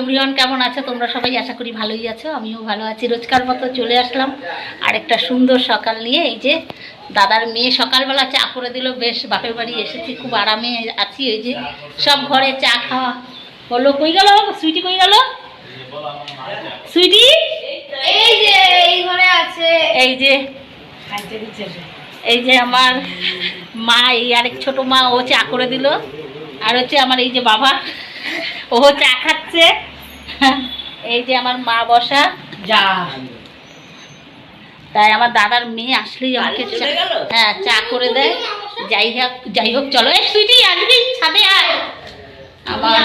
Everyone কেমন আছে? তোমরা সবাই আশা করি ভালোই আছো। আমিও ভালো আছি। রোজকার মতো চলে আসলাম। আর একটা সুন্দর সকাল নিয়ে এই যে দাদার মেয়ে সকালবেলা চা করে দিল। বেশ বাপের বাড়ি এসেছি খুব আরামে আছি এই যে। সব ঘরে চা খাওয়া। বলল কই গেল? সুইটি কই গেল? সুইটি? এই যে এই ঘরে আছে। এই যে এই যে আমার মা এই আরেক ছোট মা ও চা করে দিল। আর হচ্ছে আমার এই যে বাবা ও চা খাচ্ছে এই যে আমার মা বসা। যা। তাই আমার দাদার মেয়ে আসলেই আমাকে হ্যাঁ চা করে দেয়। যাই হোক যাই হোক চলো। সুইটি আসবি ছাদে আয়। আমার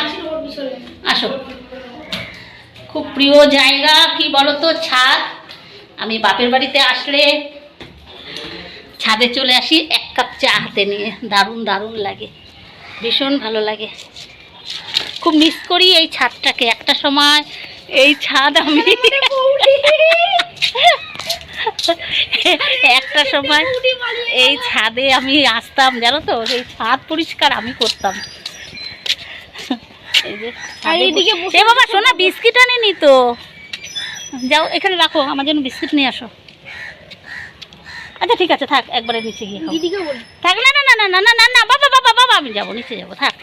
আসো। খুব প্রিয় জায়গা কি বলো তো ছাদ। আমি বাপের বাড়িতে আসলে ছাদে চলে আসি এক কাপ চা হাতে নিয়ে। দারুণ দারুণ লাগে। ভীষণ ভালো লাগে। খুব মিস করি এই ছাদটাকে একটা সময়। এই ছাদ আমি একটা সময় এই ছাদে আমি আসতাম জানো তো? এই ছাদ পরিষ্কার আমি করতাম। এ বাবা সোনা বিস্কিট আনেনি তো? যাও এখানে রাখো আমার জন্য বিস্কিট নিয়ে আসো। আচ্ছা ঠিক আছে থাক একবারে নিচে গিয়ে থাক না না না না না না না বাবা বাবা বাবা আমি যাব নিচে যাব থাক।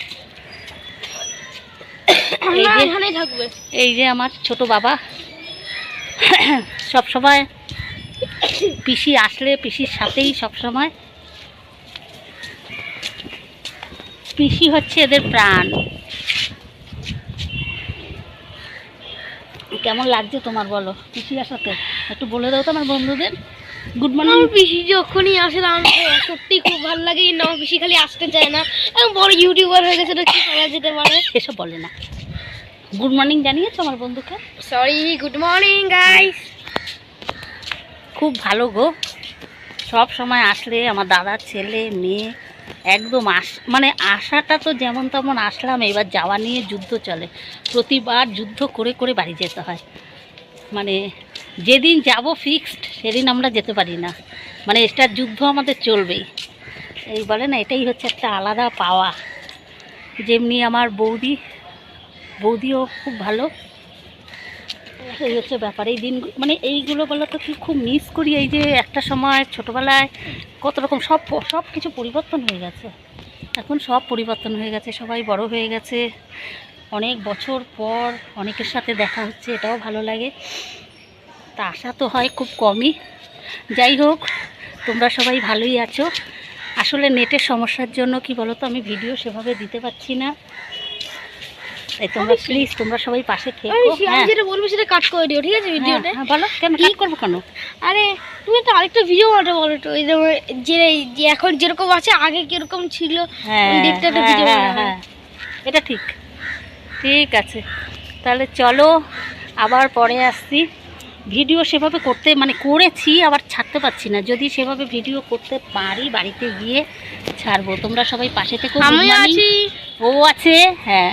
এই যে এখানেই থাকবে। এই যে আমার ছোট বাবা। সব সময় পিসি আসলে পিসির সাথেই সব সময়। পিসি হচ্ছে এদের প্রাণ। কেমন লাগছে তোমার বলো? পিসি আসাতে একটু বলে দাও তো আমার বন্ধুদের। গুড মর্নিং আমার পিসি যখনই আসে আমার সত্যি খুব ভালো লাগে। কিন্তু আমার পিসি খালি আসতে চায় না। এবং বড় ইউটিউবার হয়ে গেছে তো কি করা যেতে পারে? এসব বলে না। গুড মর্নিং জানিয়েছো আমার বন্ধুকে? সরি গুড মর্নিং গাইস খুব ভালো গো। সব সময় আসলে আমার দাদার ছেলে মেয়ে একদম আস মানে আসাটা তো যেমন তেমন আসলাম এবার যাওয়া নিয়ে যুদ্ধ চলে। প্রতিবার যুদ্ধ করে করে বাড়ি যেতে হয়। মানে যেদিন যাব ফিক্সড সেদিন আমরা যেতে পারি না। মানে এটার যুদ্ধ আমাদের চলবেই। এই বলে না এটাই হচ্ছে একটা আলাদা পাওয়া। যেমনি আমার বৌদি বৌদিও খুব ভালো। এই হচ্ছে ব্যাপার, এই দিন মানে এইগুলো বলো তো কি খুব মিস করি, এই যে একটা সময় ছোটোবেলায় কত রকম সব সব কিছু পরিবর্তন হয়ে গেছে। এখন সব পরিবর্তন হয়ে গেছে, সবাই বড় হয়ে গেছে। অনেক বছর পর অনেকের সাথে দেখা হচ্ছে, এটাও ভালো লাগে। তা আশা তো হয় খুব কমই। যাই হোক, তোমরা সবাই ভালোই আছো। আসলে নেটের সমস্যার জন্য কি বলো তো আমি ভিডিও সেভাবে দিতে পারছি না। তাই তোমরা প্লিজ তোমরা সবাই পাশে থেকো আমি হ্যাঁ। যেটা বলব সেটা কাট করে দিও ঠিক আছে ভিডিওতে? হ্যাঁ, হ্যাঁ, বলো কেন কি? কাট করব কেন? আরে তুমি একটা আরেকটা ভিডিও বানাতে বলো তো এই যে যে এখন যেরকম আছে আগে কীরকম ছিল দেখতে একটা ভিডিও। এটা ঠিক। ঠিক আছে। তাহলে চলো আবার পরে আসছি। ভিডিও সেভাবে করতে মানে করেছি আবার ছাড়তে পারছি না। যদি সেভাবে ভিডিও করতে পারি বাড়িতে গিয়ে ছাড়বো। তোমরা সবাই পাশে থেকে ও আছে হ্যাঁ।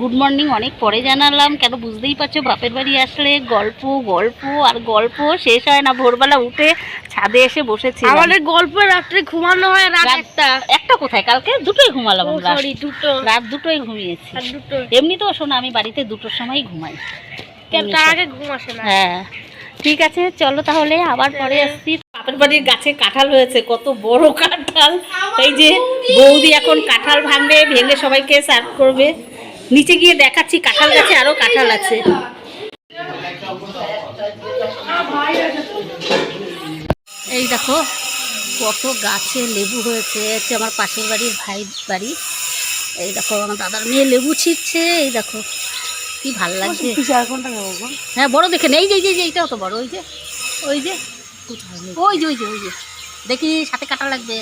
গুড মর্নিং অনেক পরে জানালাম। কেন বুঝতেই পারছ বাপের বাড়ি আসলে গল্প গল্প আর গল্প শেষ হয় না। ভোরবেলা উঠে ছাদে এসে বসেছি আমাদের গল্প রাত্রে ঘুমানো হয় রাত একটা। একটা কোথায়? কালকে দুটোই ঘুমালাম আমরা। সরি দুটো। রাত দুটোই ঘুমিয়েছি। দুটো। এমনিতেও শোনো আমি বাড়িতে দুটোর সময় ঘুমাই। কেন? তার আগে ঘুম আসে না। হ্যাঁ। ঠিক আছে চলো তাহলে আবার পরে আসছি। বাপের বাড়ির গাছে কাঁঠাল হয়েছে কত বড় কাঁঠাল। এই যে বৌদি এখন কাঁঠাল ভাঙবে ভেঙে সবাইকে সার্ভ করবে। নিচে গিয়ে দেখাচ্ছি কাঁঠাল গাছে আরও কাঁঠাল আছে। এই দেখো কত গাছে লেবু হয়েছে হচ্ছে আমার পাশের বাড়ির ভাই বাড়ি। এই দেখো আমার দাদার মেয়ে লেবু ছিটছে এই দেখো কি ভালো লাগছে। হ্যাঁ বড় দেখে নেই যে এই যে এই যে এইটাও তো বড় ওই যে ওই যে ওই যে ওই যে ওই যে দেখি সাথে কাটা লাগবে।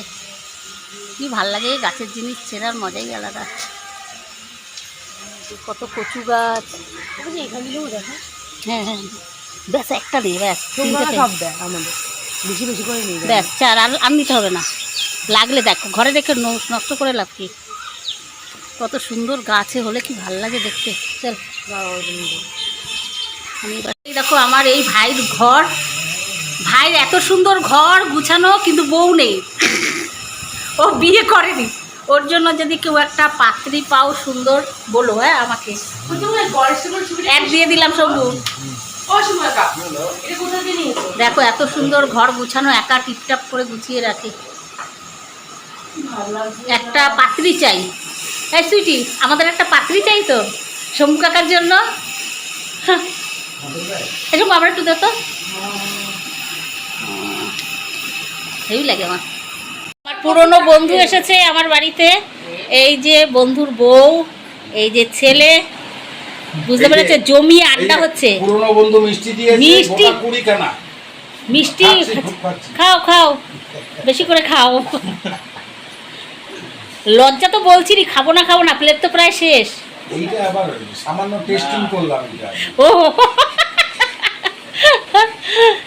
কি ভালো লাগে গাছের জিনিস ছেঁড়ার মজাই আলাদা। কত কচু গাছ। হ্যাঁ হ্যাঁ। ব্যাস একটা নেই ব্যাস। তিনটে আমাদের। বেশি বেশি করে ব্যাস চার আর আর নিতে হবে না। লাগলে দেখো ঘরে রেখে নষ্ট করে লাভ কি? কত সুন্দর গাছে হলে কি ভালো লাগে দেখতে? চল। আমি দেখো আমার এই ভাইয়ের ঘর। ভাইয়ের এত সুন্দর ঘর গুছানো কিন্তু বউ নেই। ও বিয়ে করেনি। ওর জন্য যদি কেউ একটা পাত্রী পাও সুন্দর বলো হ্যাঁ আমাকে। এক দিয়ে দিলাম শম্ভু। দেখো এত সুন্দর ঘর গুছানো একা টিপটাপ করে গুছিয়ে রাখে। একটা পাত্রী চাই। এই সুইটি আমাদের একটা পাত্রী চাই তো শম্ভু কাকার জন্য? হ্যাঁ। এসব আবার একটু দে তো। হেভি লাগে আমার। পুরনো বন্ধু এসেছে আমার বাড়িতে। এই যে বন্ধুর বউ এই যে ছেলে বুঝতে পেরেছে? জমিয়ে আড্ডা হচ্ছে। পুরনো বন্ধু মিষ্টি দিয়েছে মিষ্টি। কুড়ি খানা মিষ্টি। খাও খাও। বেশি করে খাও। লজ্জা তো বলছি রে, খাব না খাব না প্লেট তো প্রায় শেষ। এইটা আবার সামান্য টেস্টিং করলাম ও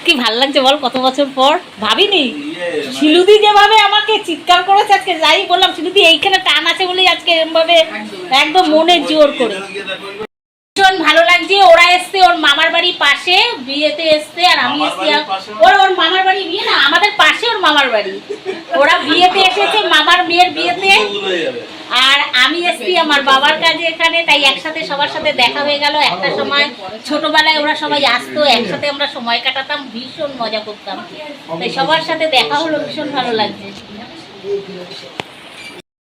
কি ভালো লাগছে বল কত বছর পর? ভাবিনি? শিলুদি যেভাবে আমাকে চিৎকার করেছে আজকে, যাই বললাম, শিলুদি এইখানে টান আছে বলেই আজকে এরমভাবে একদম মনে জোর করে। ভীষণ ভালো লাগছে, ওরা এসছে, ওর মামার বাড়ির পাশে বিয়েতে এসছে আর আমি এসছি ওর ওর মামার বাড়ি বিয়ে না আমাদের পাশে ওর মামার বাড়ি। ওরা বিয়েতে এসেছে মামার মেয়ের বিয়েতে। আর আমি এসছি আমার বাবার কাজে এখানে তাই একসাথে সবার সাথে দেখা হয়ে গেল। একটা সময় ছোটবেলায় ওরা সবাই আসতো একসাথে আমরা সময় কাটাতাম ভীষণ মজা করতাম। তাই সবার সাথে দেখা হলো ভীষণ ভালো লাগছে।